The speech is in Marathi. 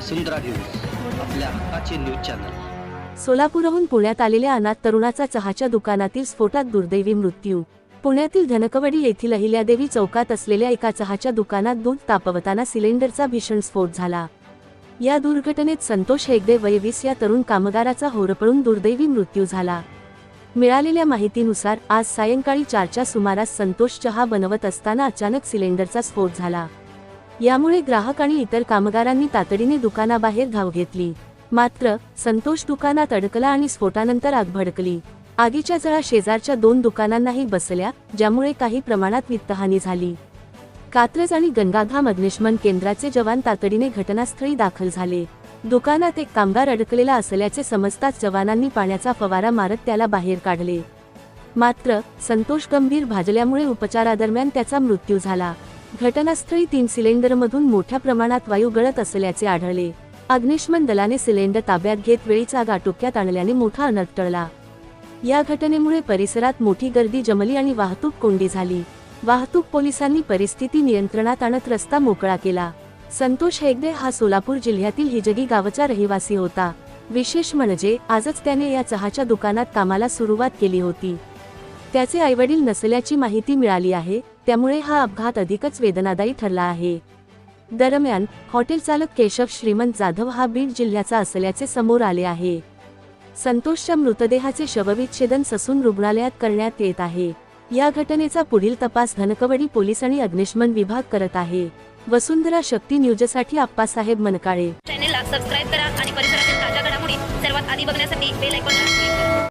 वसुंधरा न्यूज आपल्या हक्काचे न्यूज चॅनल. सोलापूरहून पुण्यात आलेल्या अनाथ तरुणाचा चहाच्या दुकानातील स्फोटात दुर्दैवी मृत्यू. पुण्यातील धनकवडी येथील अहिल्यादेवी चौकात असलेल्या एका चहाच्या दुकानात दूध तापवताना सिलेंडरचा भीषण स्फोट झाला. या दुर्घटनेत संतोष हेगडे वयवीस या तरुण कामगाराचा होरपळून दुर्दैवी मृत्यू झाला. मिळालेल्या माहितीनुसार आज सायंकाळी चारच्या सुमारास संतोष चहा बनवत असताना अचानक सिलेंडरचा स्फोट झाला. यामुळे ग्राहक आणि इतर कामगारांनी तातडीने दुकानाबाहेर धाव घेतली. मात्र संतोष दुकानात अडकला आणि स्फोटानंतर आग भडकली. आगीच्या जळा शेजारच्या दोन दुकानांनाही बसल्या ज्यामुळे काही प्रमाणात वित्तहानी झाली. कात्रज आणि गंगाधाम अग्निशमन केंद्राचे जवान तातडीने घटनास्थळी दाखल झाले. दुकानात एक कामगार अडकलेला असल्याचे समजताच जवानांनी पाण्याचा फवारा मारत त्याला बाहेर काढले. मात्र संतोष गंभीर भाजल्यामुळे उपचारादरम्यान त्याचा मृत्यू झाला. घटनास्थळी तीन सिलेंडरमधून मोठ्या प्रमाणात वायू गळत असल्याचे आढळले. अग्निशमन दलाने सिलेंडर ताब्यात घेत वेळीच आग आटोक्यात आणल्याने मोठा अनर्थ टळला. या घटनेमुळे परिसरात मोठी गर्दी जमली आणि वाहतूक कोंडी झाली. वाहतूक पोलिसांनी परिस्थिती नियंत्रणात आणत रस्ता मोकळा केला. संतोष हेगडे हा सोलापूर जिल्ह्यातील हिजगी गावचा रहिवासी होता. विशेष म्हणजे आजच त्याने या चहाच्या दुकानात कामाला सुरुवात केली होती. त्याचे आईवडील नसल्याची माहिती मिळाली आहे त्यामुळे हा अपघात अधिकच वेदनादायी ठरला आहे. दरम्यान हॉटेल चालक केशव श्रीमंत जाधव हा बीड जिल्ह्याचा असल्याचे समोर आले आहे. संतोषच्या मृतदेहाचे शवविच्छेदन ससून रुग्णालयात करण्यात येत आहे. या घटनेचा पुढील तपास धनकवडी पोलीस आणि अग्निशमन विभाग करत आहे. वसुंधरा शक्ती न्यूजसाठी आप्पासाहेब मनकाळे. चॅनेलला सबस्क्राईब करा आणि परिसरातील ताज्या घडामोडी सर्वात आधी बघण्यासाठी बेल आयकॉनला